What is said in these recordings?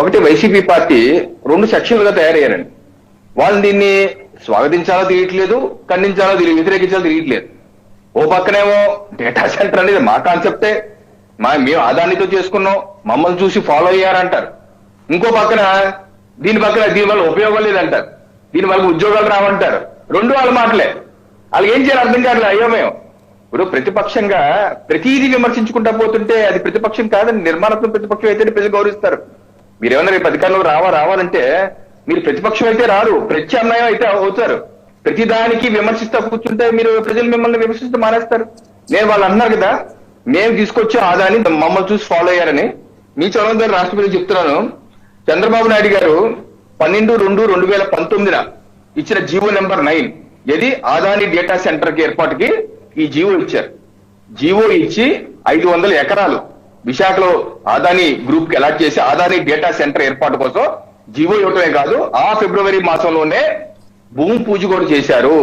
ఒకటి YCP party రెండు సెక్షన్లుగా తయారయ్యారండి. వాళ్ళు దీన్ని స్వాగతించాలో తెలియట్లేదు ఖండించాలో తెలియ వ్యతిరేకించాలో తెలియట్లేదు. ఓ పక్కనేమో డేటా సెంటర్ అనేది మా కాన్సెప్టే. మా మేము ఆదానితో చేసుకున్నాం మమ్మల్ని చూసి ఫాలో అయ్యారంటారు. ఇంకో పక్కన దీని పక్కన దీని వల్ల ఉపయోగం లేదంటారు. దీని వల్ల ఉద్యోగాలు రావంటారు. రెండు వాళ్ళ మాటలే. వాళ్ళు ఏం చేయాలి అర్థం కాదు అయ్యో మేము. ఇప్పుడు ప్రతిపక్షంగా ప్రతిదీ విమర్శించుకుంటా పోతుంటే అది ప్రతిపక్షం కాదని నిర్మాణాత్మక ప్రతిపక్షం అయితే ప్రజలు గౌరవిస్తారు. మీరేమన్నా రేపు అధికారంలో రావా రావాలంటే మీరు ప్రతిపక్షం అయితే రారు ప్రత్యామ్నాయం అయితే అవుతారు. ప్రతిదానికి విమర్శిస్తూ కూర్చుంటే మీరు ప్రజలు మిమ్మల్ని విమర్శిస్తూ మానేస్తారు. నేను వాళ్ళు అన్నారు కదా మేము తీసుకొచ్చే ఆదాన్ని మమ్మల్ని చూసి ఫాలో అయ్యారని. మీ చదవడం ద్వారా రాష్ట్రపతి చెప్తున్నాను. చంద్రబాబు నాయుడు గారు పన్నెండు రెండు రెండు వేల పంతొమ్మిదిన ఇచ్చిన జీవో నెంబర్ నైన్. ఇది ఆదాని డేటా సెంటర్కి ఏర్పాటుకి ఈ జీవో ఇచ్చారు. జీవో ఇచ్చి ఐదు వందల ఎకరాలు విశాఖలో ఆదాని గ్రూప్కి అలాట్ చేసి ఆదాని డేటా సెంటర్ ఏర్పాటు కోసం జీవో ఇవ్వటమే కాదు ఆ ఫిబ్రవరి మాసంలోనే భూమి పూజ కూడా చేశారు.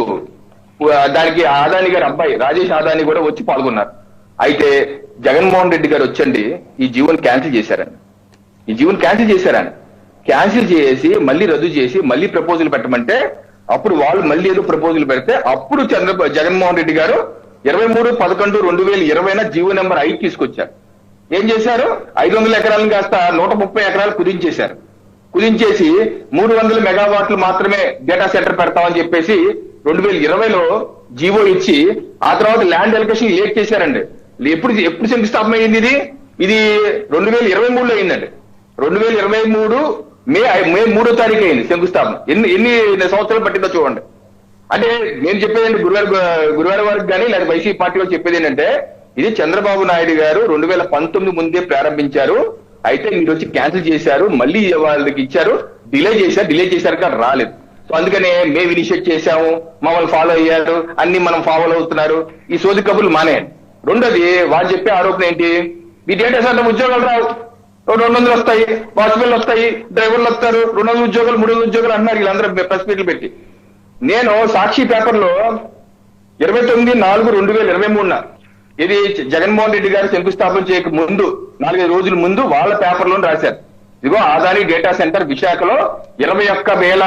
దానికి ఆదాని గారి అబ్బాయి రాజేష్ ఆదాని కూడా వచ్చి పాల్గొన్నారు. అయితే జగన్మోహన్ రెడ్డి గారు వచ్చండి ఈ జీవోని క్యాన్సిల్ చేశారని. ఈ జీవోని క్యాన్సిల్ చేశారని. క్యాన్సిల్ చేసి మళ్ళీ రద్దు చేసి మళ్ళీ ప్రపోజల్ పెట్టమంటే అప్పుడు వాళ్ళు మళ్ళీ ఏదో ప్రపోజల్ పెడితే అప్పుడు చంద్ర జగన్మోహన్ రెడ్డి గారు ఇరవై మూడు పదకొండు రెండు వేల ఇరవైన జీవో నెంబర్ ఐదు తీసుకొచ్చారు. ఏం చేశారు? ఐదు వందల ఎకరాలను కాస్త నూట ముప్పై ఎకరాలు కుదించేశారు. కుదించేసి మూడు వందల మెగావాట్లు మాత్రమే డేటా సెంటర్ పెడతామని చెప్పేసి రెండు వేల ఇరవైలో జీవో ఇచ్చి ఆ తర్వాత ల్యాండ్ ఎలకేషన్ లేట్ చేశారండి. ఎప్పుడు ఎప్పుడు శంకుస్థాపన అయింది ఇది? ఇది రెండు వేల ఇరవై మూడులో అయిందండి రెండు వేల ఇరవై మూడు మే మే మూడో తారీఖు అయింది శంకుస్థాపన. ఎన్ని ఎన్ని సంవత్సరాలు పట్టిందో చూడండి. అంటే నేను చెప్పేది గురువారి గురువారి వారికి కానీ లేదా వైసీపీ పార్టీ వాళ్ళు చెప్పేది ఏంటంటే ఇది చంద్రబాబు నాయుడు గారు రెండు వేల పంతొమ్మిది ముందే ప్రారంభించారు. అయితే మీరు వచ్చి క్యాన్సిల్ చేశారు. మళ్ళీ వాళ్ళకి ఇచ్చారు. డిలే చేశారు. డిలే చేశారు కానీ రాలేదు. సో అందుకనే మేము ఇనిషియేట్ చేశాము. మమ్మల్ని ఫాలో అయ్యారు. అన్ని మనం ఫాలో అవుతున్నారు. ఈ సోది కబుర్లు మానేయండి రెండోది వాళ్ళు చెప్పే ఆరోపణ ఏంటి? మీ డేటా సెంటర్ ఉద్యోగాలు రావు. రెండు వందలు వస్తాయి. వాచ్మెన్లు వస్తాయి. డ్రైవర్లు వస్తారు. రెండు వందల ఉద్యోగాలు మూడు వందల ఉద్యోగాలు అన్నారు వీళ్ళందరూ ప్రెస్ మీట్లు పెట్టి. నేను సాక్షి పేపర్లో ఇరవై తొమ్మిది నాలుగు రెండు వేల ఇరవై మూడున ఇది జగన్మోహన్ రెడ్డి గారు శంకుస్థాపన చేయక ముందు నాలుగైదు రోజుల ముందు వాళ్ళ పేపర్లో రాశారు. ఇదిగో ఆదాని డేటా సెంటర్ విశాఖలో ఇరవై ఒక్క వేల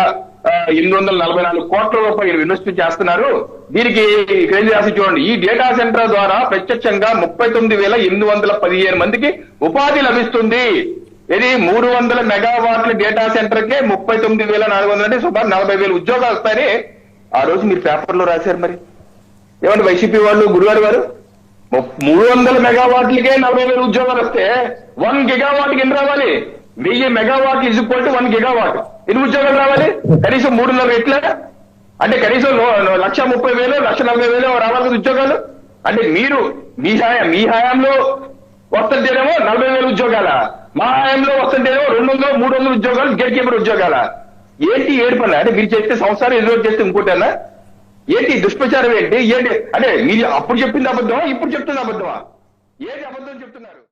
ఎనిమిది వందల నలభై నాలుగు కోట్ల రూపాయలు ఇన్వెస్ట్ చేస్తున్నారు. దీనికి ఇక్కడ ఏం రాసి చూడండి. ఈ డేటా సెంటర్ ద్వారా ప్రత్యక్షంగా ముప్పై తొమ్మిది వేల ఎనిమిది వందల పదిహేను మందికి ఉపాధి లభిస్తుంది. ఇది మూడు వందల మెగావాట్ల డేటా సెంటర్ కే ముప్పై తొమ్మిది వేల నాలుగు వందల అంటే సుమారు నలభై వేల ఉద్యోగాలు వస్తాయని ఆ రోజు మీరు పేపర్లో రాశారు మరి. ఏమంటే వైసీపీ వాళ్ళు గురువారు గారు మూడు వందల మెగావాట్లకే నలభై వేల ఉద్యోగాలు వస్తే వన్ గిగావాట్కి ఎన్ని రావాలి? వెయ్యి megawatt is equal to one gigawatt. ఎన్ని ఉద్యోగాలు రావాలి? కనీసం మూడున్నర ఎట్లా అంటే కనీసం లక్ష ముప్పై వేలు లక్ష నలభై వేలు రావాలి ఉద్యోగాలు? అంటే మీరు మీ హయాం మీ హయాంలో వస్తుంటేనేమో నలభై వేల ఉద్యోగాల. మా హయాంలో వస్తుంటేనేమో రెండు వందలు మూడు వందల ఉద్యోగాలు గేట్ కీపర్ ఉద్యోగాల. ఏంటి ఏడు పని అంటే మీరు చేస్తే సంవత్సరం ఎదురు చేస్తే ఇంకోటేనా ఏంటి దుష్ప్రచారం ఏంటి? ఏంటి? అంటే మీరు అప్పుడు చెప్పింది అబద్ధమా? ఇప్పుడు చెప్తుంది అబద్ధమా? ఏంటి అబద్ధం చెప్తున్నారు?